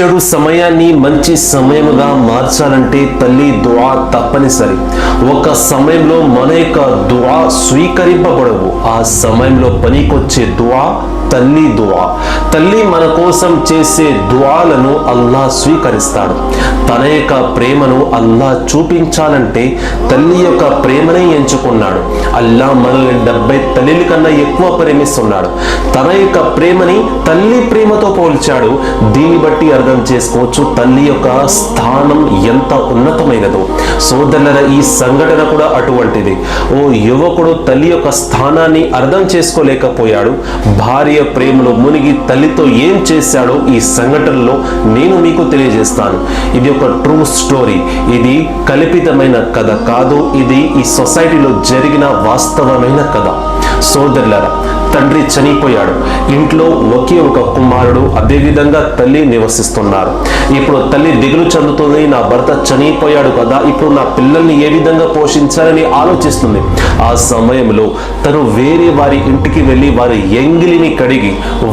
చెడు సమయాన్ని మంచి సమయముగా మార్చాలంటే తల్లి దువా తప్పనిసరి. ఒక సమయంలో మన యొక్క దువా స్వీకరింపబడవు. ఆ సమయంలో పనికొచ్చే దువా తల్లి దువా. తల్లి మన కోసం చేసే దువాలను అల్లా స్వీకరిస్తాడు. తన యొక్క ప్రేమను అల్లా చూపించాలంటే తల్లి యొక్క ప్రేమనే ఎంచుకున్నాడు. అల్లా మనల్ని డెబ్బై తల్లిల కన్నా ఎక్కువ ప్రేమిస్తున్నాడు. తన యొక్క ప్రేమని తల్లి ప్రేమతో పోల్చాడు. దీన్ని బట్టి అర్థం చేసుకోవచ్చు తల్లి యొక్క స్థానం ఎంత ఉన్నతమైనదో. సోదరుల ఈ సంఘటన కూడా అటువంటిది. ఓ యువకుడు తల్లి యొక్క స్థానాన్ని అర్థం చేసుకోలేకపోయాడు. భార్య ప్రేమలో మునిగి తల్లితో ఏం చేశాడో ఈ సంఘటనలో నేను మీకు తెలియజేస్తాను. ఇది ఒక ట్రూ స్టోరీ ఇది కల్పితమైన కథ కాదు ఇది ఈ సొసైటీలో జరిగిన వాస్తవమైన కథ. సోదరులరా తండ్రి చనిపోయాడు. ఇంట్లో ఒకే ఒక కుమారుడు అదేవిధంగా తల్లి నివసిస్తున్నారు. ఇప్పుడు తల్లి దిగులు చెందుతుంది నా భర్త చనిపోయాడు కదా ఇప్పుడు నా పిల్లల్ని ఏ విధంగా పోషించాలని ఆలోచిస్తుంది. ఆ సమయంలో తను వేరే వారి ఇంటికి వెళ్ళి వారి ఎంగిలిని కడిగి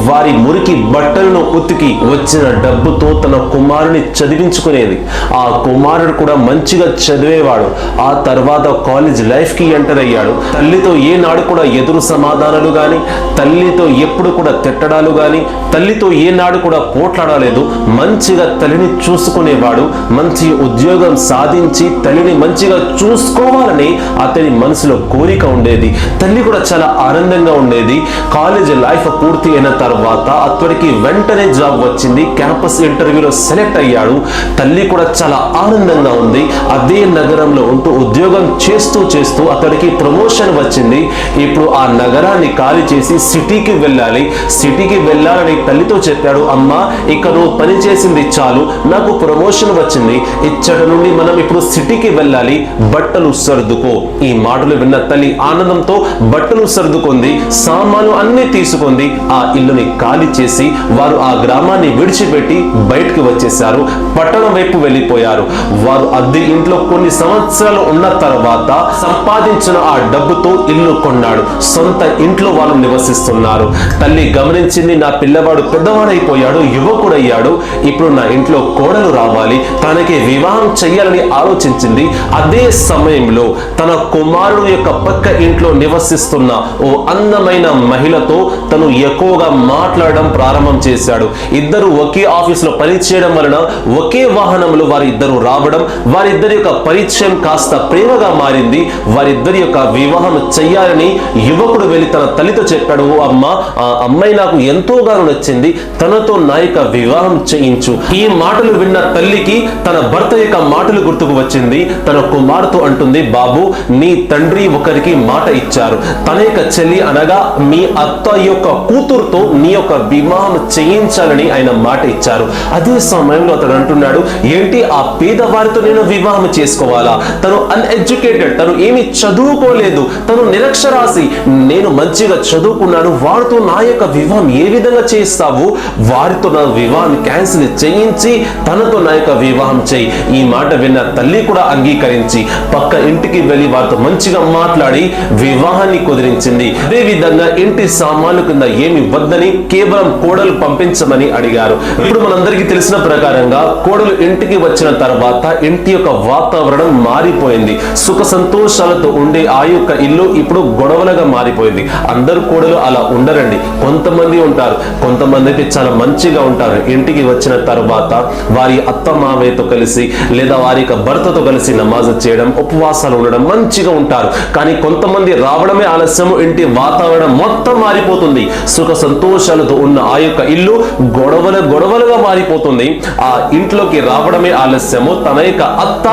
వారి మురికి బట్టలను ఉతికి వచ్చిన డబ్బుతో తన కుమారుని చదివించుకునేది. ఆ కుమారుడు కూడా మంచిగా చదివేవాడు. ఆ తర్వాత కాలేజ్ లైఫ్కి ఎంటర్ అయ్యాడు. తల్లితో ఏనాడు కూడా ఎదురు సమాధానాలు కానీ తల్లితో ఎప్పుడు కూడా తిట్టడాలు కానీ తల్లితో ఏనాడు కూడా పోట్లాడలేదు. మంచిగా తల్లిని చూసుకునేవాడు మంచి ఉద్యోగం సాధించి తల్లిని మంచిగా చూసుకోవాలని అతని మనసులో కోరిక ఉండేది. తల్లి కూడా చాలా ఆనందంగా ఉండేది. కాలేజ్ లైఫ్ పూర్తి అయిన తర్వాత అతడికి వెంటనే జాబ్ వచ్చింది. క్యాంపస్ ఇంటర్వ్యూలో సెలెక్ట్ అయ్యాడు. తల్లి కూడా చాలా ఆనందంగా ఉంది. అదే నగరంలో ఉంటూ ఉద్యోగం చేస్తూ చేస్తూ అతడికి ప్రమోషన్ వచ్చింది. ఇప్పుడు ఆ నగరాన్ని ఖాళీ చేసి సిటీకి వెళ్ళాలి. సిటీకి వెళ్ళాలని తల్లితో చెప్పాడు అమ్మ ఇక నువ్వు పని చేసింది చాలు నాకు ప్రమోషన్ వచ్చింది. ఇచ్చట నుండి మనం ఇప్పుడు సిటీకి వెళ్ళాలి. బట్టలు సర్దుకో. ఈ మాటలు విన్న తల్లి ఆనందంతో బట్టలు సర్దుకుంది సామాను అన్ని తీసుకుంది. ఆ ఇల్లుని ఖాళీ చేసి వారు ఆ గ్రామాన్ని విడిచిపెట్టి బయటికి వచ్చేసారు పట్టణం వైపు వెళ్ళిపోయారు. వారు అద్దె ఇంట్లో కొన్ని సంవత్సరాలు ఉన్న తర్వాత సంపాదించిన ఆ డబ్బుతో ఇల్లు కొన్నాడు. సొంత ఇంట్లో వాళ్ళు నివసిస్తున్నారు. తల్లి గమనించింది నా పిల్లవాడు పెద్దవాడైపోయాడు యువకుడయ్యాడు. ఇప్పుడు నా ఇంట్లో కోడలు రావాలి. తనకి వివాహం చెయ్యాలని ఆలోచించింది. అదే సమయంలో తన కుమారుడు యొక్క పక్క ఇంట్లో నివసిస్తున్న ఓ అందమైన మహిళతో తను ఎక్కువగా మాట్లాడడం ప్రారంభం చేశాడు. ఇద్దరు ఒకే ఆఫీసులో పనిచేయడం వలన ఒకే వాహనంలో వారి ఇద్దరు రావడం వారిద్దరి యొక్క పరిచయం కాస్త ప్రేమగా మారింది. వారిద్దరి యొక్క వివాహం చెయ్యాలని యువకుడు వెళ్ళి తన తల్లితో చెప్పాడు అమ్మ ఆ అమ్మాయి నాకు ఎంతోగాను నచ్చింది తనతో నా యొక్క వివాహం చేయించు. ఈ మాటలు విన్న తల్లికి తన భర్త యొక్క మాటలు గుర్తుకు వచ్చింది. తన కుమార్తె అంటుంది బాబు నీ తండ్రి ఒకరికి మాట ఇచ్చారు. తన యొక్క చెల్లి అనగా మీ అత్త యొక్క కూతురుతో నీ యొక్క వివాహం చేయించాలని ఆయన మాట ఇచ్చారు. అదే సమయంలో అతడు అంటున్నాడు ఏంటి ఆ పేదవారితో నేను వివాహం చేసుకోవాలా? తను అన్ఎడ్యుకేటెడ్ తను ఏమి చదువుకోలేదు. తను నిరక్షరాసి. నేను మంచిగా చదువుకున్నాను వారితో నా యొక్క వివాహం ఏ విధంగా చేస్తావు? వారితో నా వివాహం క్యాన్సిల్ చేయించి తనతో నా యొక్క వివాహం చేయి. ఈ మాట విన్న తల్లి కూడా అంగీకరించి పక్క ఇంటికి వెళ్ళి వారితో మంచిగా మాట్లాడి వివాహాన్ని కుదిరించింది. అదే విధంగా ఇంటి సామాన్లు కింద ఏమి వద్దని కేవలం కోడలు పంపించమని అడిగారు. ఇప్పుడు మనందరికీ తెలిసిన ప్రకారంగా కోడలు ఇంటికి వచ్చిన తర్వాత ఇంటి యొక్క వాతావరణం మారిపోయింది. సుఖ సంతోషాలతో ఉండే ఆ యొక్క ఇల్లు ఇప్పుడు గొడవలుగా మారిపోయింది. అందరూ కోడలు అలా ఉండరండి. కొంతమంది ఉంటారు. కొంతమంది అయితే చాలా మంచిగా ఉంటారు. ఇంటికి వచ్చిన తర్వాత వారి అత్త మావయ్యతో కలిసి లేదా వారి యొక్క భర్తతో కలిసి నమాజ్ చేయడం ఉపవాసాలు ఉండడం మంచిగా ఉంటారు. కానీ కొంతమంది రావడమే ఆలస్యము. ఇంటి వాతావరణం మొత్తం మారిపోతుంది. సుఖ సంతోషాలతో ఉన్న ఆ యొక్క ఇల్లు గొడవల గొడవలుగా మారిపోతుంది. ఆ ఇంట్లోకి రావడమే ఆలస్యము. తన యొక్క అత్త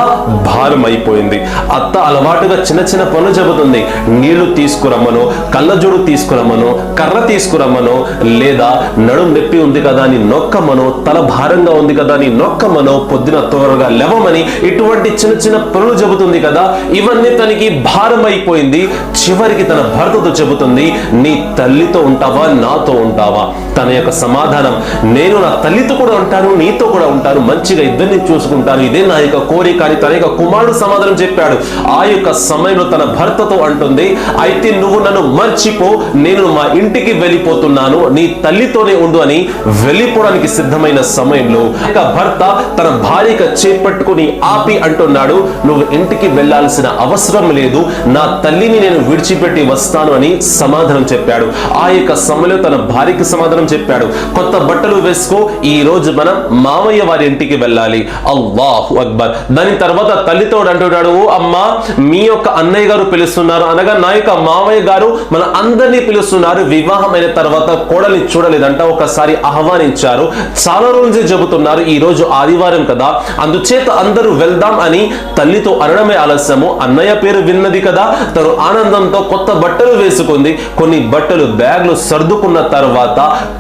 భారం అయిపోయింది అత్త అలవాటుగా చిన్న చిన్న పనులు చెబుతుంది. నీళ్ళు తీసుకురమ్మను కళ్ళజోడు తీసుకు తీసుకురమ్మను కర్ర తీసుకురమ్మను లేదా నడుం నొప్పి ఉంది కదా అని నొక్కమనో తల భారంగా ఉంది కదా అని నొక్కమనో పొద్దున త్వరగా లేవమని ఇటువంటి చిన్న చిన్న పనులు చెబుతుంది కదా ఇవన్నీ తనకి భారం అయిపోయింది చివరికి తన భర్తతో చెబుతుంది నీ తల్లితో ఉంటావా? నాతో ఉంటావా? తన యొక్క సమాధానం నేను నా తల్లితో కూడా ఉంటాను నీతో కూడా ఉంటాను మంచిగా ఇద్దరిని చూసుకుంటాను. ఇదే నా యొక్క కోరిక అని తన యొక్క కుమారుడు సమాధానం చెప్పాడు. ఆ యొక్క సమయంలో తన భర్తతో అంటుంది అయితే నువ్వు నన్ను మర్చిపో నేను మా ఇంటికి వెళ్ళిపోతున్నాను నీ తల్లితోనే ఉండు అని వెళ్ళిపోవడానికి సిద్ధమైన సమయంలో ఒక భర్త తన భార్యక చేపట్టుకుని ఆపి అంటున్నాడు నువ్వు ఇంటికి వెళ్ళాల్సిన అవసరం లేదు నా తల్లిని నేను విడిచిపెట్టి వస్తాను అని సమాధానం చెప్పాడు. ఆ యొక్క సమయంలో తన భార్యకి సమాధానం చెప్పాడు. కొత్త బట్టలు వేసుకో ఈ రోజు మనం మామయ్య వారి ఇంటికి వెళ్ళాలి. అల్లాహు అక్బర్. దాని తర్వాత తల్లితో అంటున్నాడు అమ్మా మీ యొక్క అన్నయ్య గారు పిలుస్తున్నారు. అనగా నా యొక్క మామయ్య గారు మన అందరినీ పిలుస్తున్నారు. వివాహమైన తర్వాత కోడల్ని చూడలేదంట. ఒకసారి ఆహ్వానించారు. చాలా రోజు చెబుతున్నారు. ఈ రోజు ఆదివారం కదా. అందుచేత అందరూ వెళ్దాం అని తల్లితో అనడమే ఆలస్యము. అన్నయ్య పేరు విన్నది కదా. తను ఆనందంతో కొత్త బట్టలు వేసుకుంది. కొన్ని బట్టలు బ్యాగ్లు సర్దుకున్న తర్వాత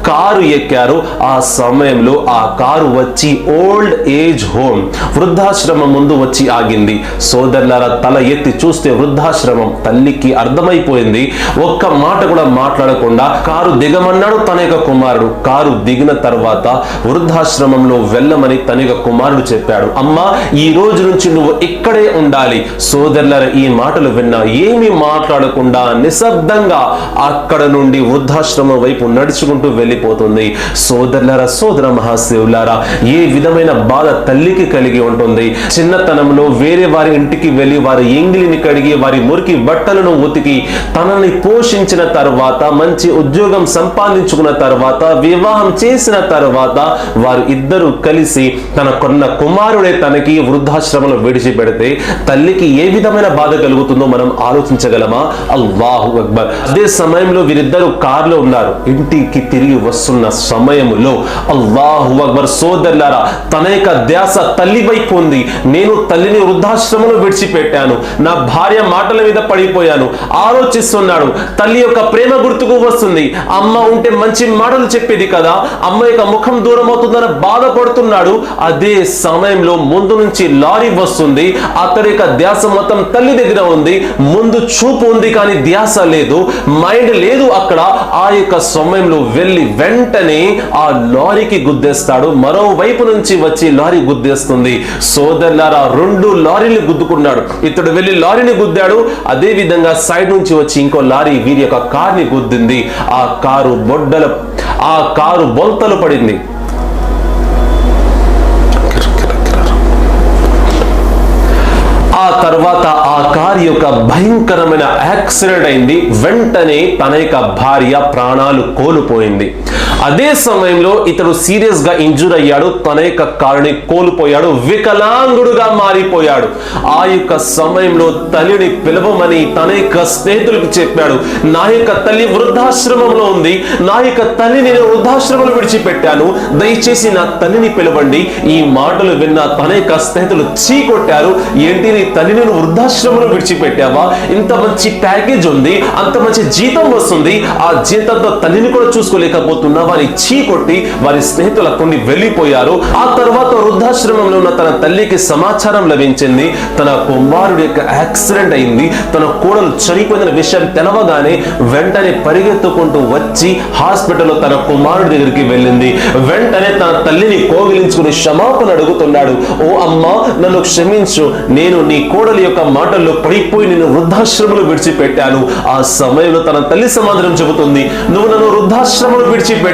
కారు ఎక్కారు. ఆ సమయంలో ఆ కారు వచ్చి ఓల్డ్ ఏజ్ హోమ్ వృద్ధాశ్రమం ముందు వచ్చి ఆగింది. సోదరులారా తల ఎత్తి చూస్తే వృద్ధాశ్రమం తల్లికి అర్థమైపోయింది. ఒక్క మాట కూడా మాట్లాడకుండా కారు దిగమన్నాడు తన యొక్క కుమారుడు. కారు దిగిన తర్వాత వృద్ధాశ్రమంలో వెళ్ళమని తన యొక్క కుమారుడు చెప్పాడు. అమ్మా ఈ రోజు నుంచి నువ్వు ఇక్కడే ఉండాలి. సోదరుల ఈ మాటలు విన్నా ఏమీ మాట్లాడకుండా నిశ్శబ్దంగా అక్కడ నుండి వృద్ధాశ్రమం వైపు నడుచుకుంటూ వెళ్ళిపోతుంది. సోదరులరా సోదర మహాశివులారా ఏ విధమైన బాధ తల్లికి కలిగి ఉంటుంది? చిన్నతనంలో వేరే వారి ఇంటికి వెళ్ళి వారి ఎంగిలిని కడిగి వారి మురికి బట్టలను ఉతికి తనని పోషించిన తర్వాత తర్వాత మంచి ఉద్యోగం సంపాదించుకున్న తర్వాత వివాహం చేసిన తర్వాత వారు ఇద్దరు కలిసి తన కొన్న కుమారుడే తనకి వృద్ధాశ్రమంలో విడిచిపెడితే తల్లికి ఏ విధమైన బాధ కలుగుతుందో మనం ఆలోచించగలమా? అల్లాహు అక్బర్. అదే సమయంలో వీరిద్దరు కారులో ఉన్నారు. ఇంటికి తిరిగి వస్తున్న సమయంలో అల్లాహు అక్బర్ సోదరులారా తన యొక్క ధ్యాస తల్లి వైపు ఉంది. నేను తల్లిని వృద్ధాశ్రమంలో విడిచిపెట్టాను. నా భార్య మాటల మీద పడిపోయాను. ఆలోచిస్తున్నాడు. తల్లి యొక్క ప్రేమ గుర్తుకు వస్తుంది. అమ్మ ఉంటే మంచి మాటలు చెప్పేది కదా. అమ్మ యొక్క ముఖం దూరం అవుతుందని బాధపడుతున్నాడు. అదే సమయంలో ముందు నుంచి లారీ వస్తుంది. అతడి యొక్క ధ్యాస మొత్తం తల్లి దగ్గర ఉంది. ముందు చూపు ఉంది కానీ ధ్యాస లేదు. మైండ్ లేదు అక్కడ. ఆ యొక్క సమయంలో వెళ్ళి వెంటనే ఆ లారీకి గుద్దేస్తాడు. మరోవైపు నుంచి వచ్చి లారీ గుద్దేస్తుంది. సోదరులారా రెండు లారీలు గుద్దుకున్నాడు. ఇతడు వెళ్ళి లారీని గుద్దాడు. అదే విధంగా సైడ్ నుంచి వచ్చి ఇంకో లారీ వీరి యొక్క కార్ని గుద్దింది. ఆ కారు బొడ్డల ఆ కారు బొల్తలు పడింది. ఆ తర్వాత ఆ కారు యొక్క భయంకరమైన యాక్సిడెంట్ అయింది. వెంటనే తన యొక్క భార్య ప్రాణాలు కోల్పోయింది. అదే సమయంలో ఇతడు సీరియస్గా ఇంజూర్ అయ్యాడు. తన యొక్క కారుని కోల్పోయాడు. వికలాంగుడుగా మారిపోయాడు. ఆ యొక్క సమయంలో తల్లిని పిలవమని తన యొక్క స్నేహితులకు చెప్పాడు. నా యొక్క తల్లి వృద్ధాశ్రమంలో ఉంది. నా యొక్క తల్లి నేను వృద్ధాశ్రమంలో విడిచిపెట్టాను. దయచేసి నా తల్లిని పిలవండి. ఈ మాటలు విన్న తన యొక్క స్నేహితులు చీ కొట్టారు ఏంటి నీ తల్లి నేను వృద్ధాశ్రమంలో విడిచిపెట్టావా? ఇంత మంచి ప్యాకేజ్ ఉంది. అంత మంచి జీతం వస్తుంది. ఆ జీతంతో తల్లిని కూడా చూసుకోలేకపోతున్నా. వారి చీ కొట్టి వారి స్నేహితుల కొన్ని వెళ్ళిపోయారు. ఆ తర్వాత వృద్ధాశ్రమంలో ఉన్న తన తల్లికి సమాచారం లభించింది. తన కుమారుడి యొక్క యాక్సిడెంట్ అయింది. తన కోడలు చనిపోయిన విషయం తెలవగానే వెంటనే పరిగెత్తుకుంటూ వచ్చి హాస్పిటల్లో తన కుమారుడి దగ్గరికి వెళ్ళింది. వెంటనే తన తల్లిని కోగిలించుకుని క్షమాపణ అడుగుతున్నాడు. ఓ అమ్మా నన్ను క్షమించు. నేను నీ కోడలి యొక్క మాటల్లో పడిపోయి నేను వృద్ధాశ్రమంలో విడిచిపెట్టాను. ఆ సమయంలో తన తల్లి సమాధానం చెబుతుంది. నువ్వు నన్ను వృద్ధాశ్రమంలో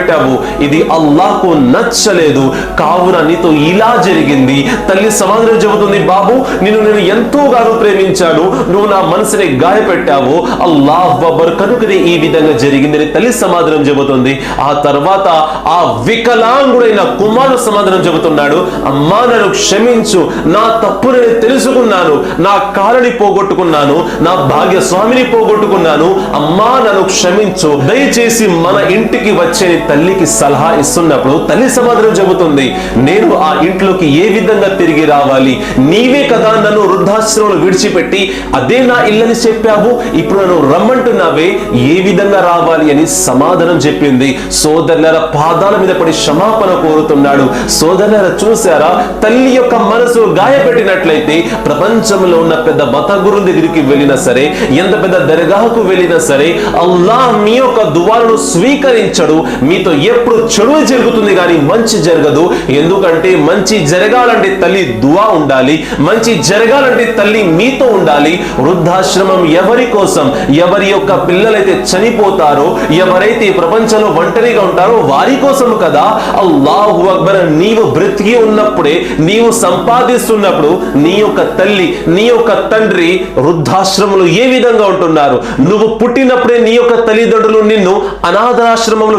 పెట్టావు. ఇది అల్లాహకు నచ్చలేదు. కావున నీతో ఇలా జరిగింది. తల్లి సమాధానం చెబుతుంది? బాబు నిన్ను నేను ఎంతోగానో ప్రేమించాను. నువ్వు నా మనసుని గాయపెట్టావు. అల్లాహ్ బబ్బర్ కనుకనే ఈ విధంగా జరిగిందని తల్లి సమాధానం చెబుతుంది. ఆ తర్వాత ఆ వికలాంగుడైన కుమారుడు సమాధానం చెబుతున్నాడు. అమ్మా నన్ను క్షమించు. నా తప్పు నేను తెలుసుకున్నాను. నా కాలని పోగొట్టుకున్నాను. నా భాగ్యస్వామిని పోగొట్టుకున్నాను. అమ్మా నన్ను క్షమించు. దయచేసి మన ఇంటికి వచ్చే తల్లికి సలహా ఇస్తున్నప్పుడు తల్లి సమాధానం చెబుతుంది నేను ఆ ఇంట్లోకి ఏ విధంగా తిరిగి రావాలి? నీవే కదా నన్ను వృద్ధాశ్రమంలో విడిచిపెట్టి అదే నా ఇల్లని చెప్పావు? ఇప్పుడు నన్ను రమ్మంటున్నావే ఏ విధంగా రావాలి అని సమాధానం చెప్పింది. సోదరుల పాదాల మీద పడి క్షమాపణ కోరుతున్నాడు. సోదరుల చూసారా తల్లి యొక్క మనసు గాయపెట్టినట్లయితే ప్రపంచంలో ఉన్న పెద్ద మత గురుల దగ్గరికి వెళ్ళినా సరే ఎంత పెద్ద దర్గాకు వెళ్ళినా సరే అల్లాహ్ మీ యొక్క దువాలను స్వీకరించడు మీ నీతో ఎప్పుడు చెడు జరుగుతుంది కానీ మంచి జరగదు. ఎందుకంటే మంచి జరగాలంటే తల్లి దువా ఉండాలి. మంచి జరగాలంటే తల్లి మీతో ఉండాలి. వృద్ధాశ్రమం ఎవరి కోసం? ఎవరి యొక్క పిల్లలైతే చనిపోతారో ఎవరైతే ఈ ప్రపంచంలో ఒంటరిగా ఉంటారో వారి కోసం కదా? అల్లాహు అక్బర్ నీవు బ్రతికి ఉన్నప్పుడే నీవు సంపాదిస్తున్నప్పుడు నీ యొక్క తల్లి నీ యొక్క తండ్రి వృద్ధాశ్రమంలో ఏ విధంగా ఉంటున్నారు? నువ్వు పుట్టినప్పుడే నీ యొక్క తల్లిదండ్రులు నిన్ను అనాథాశ్రమంలో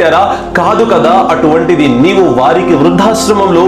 విడిచిపెట్టారా కాదు కదా అటువంటిది నీవు వారికి వృద్ధాశ్రమంలో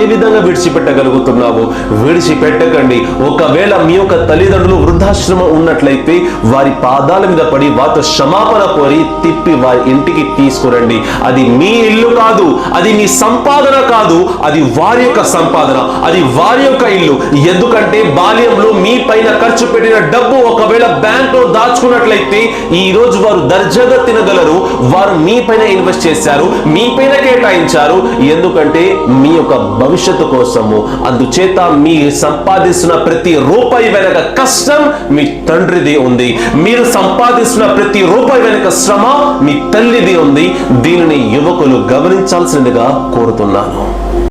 ఏ విధంగా విడిచిపెట్టగలుగుతున్నావు? విడిచిపెట్టకండి. ఒకవేళ మీ యొక్క తల్లిదండ్రులు వృద్ధాశ్రమం ఉన్నట్లయితే వారి పాదాల మీద పడి వారితో క్షమాపణ కోరి తిప్పి వారి ఇంటికి తీసుకురండి. అది మీ ఇల్లు కాదు అది మీ సంపాదన కాదు అది వారి యొక్క సంపాదన అది వారి యొక్క ఇల్లు. ఎందుకంటే బాల్యంలో మీ పైన ఖర్చు పెట్టిన డబ్బు ఒకవేళ బ్యాంక్లో దాచుకున్నట్లయితే ఈ రోజు వారు దర్జాగా తినగలరు వారు మీ పైన ఇన్వెస్ట్ చేశారు మీ పైన కేటాయించారు. ఎందుకంటే మీ యొక్క భవిష్యత్తు కోసము. అందుచేత మీ సంపాదిస్తున్న ప్రతి రూపాయి వెనక కష్టం మీ తండ్రిది ఉంది. మీరు సంపాదిస్తున్న ప్రతి రూపాయి వెనక శ్రమ మీ తల్లిది ఉంది. దీనిని యువకులు గమనించాల్సిందిగా కోరుతున్నాను.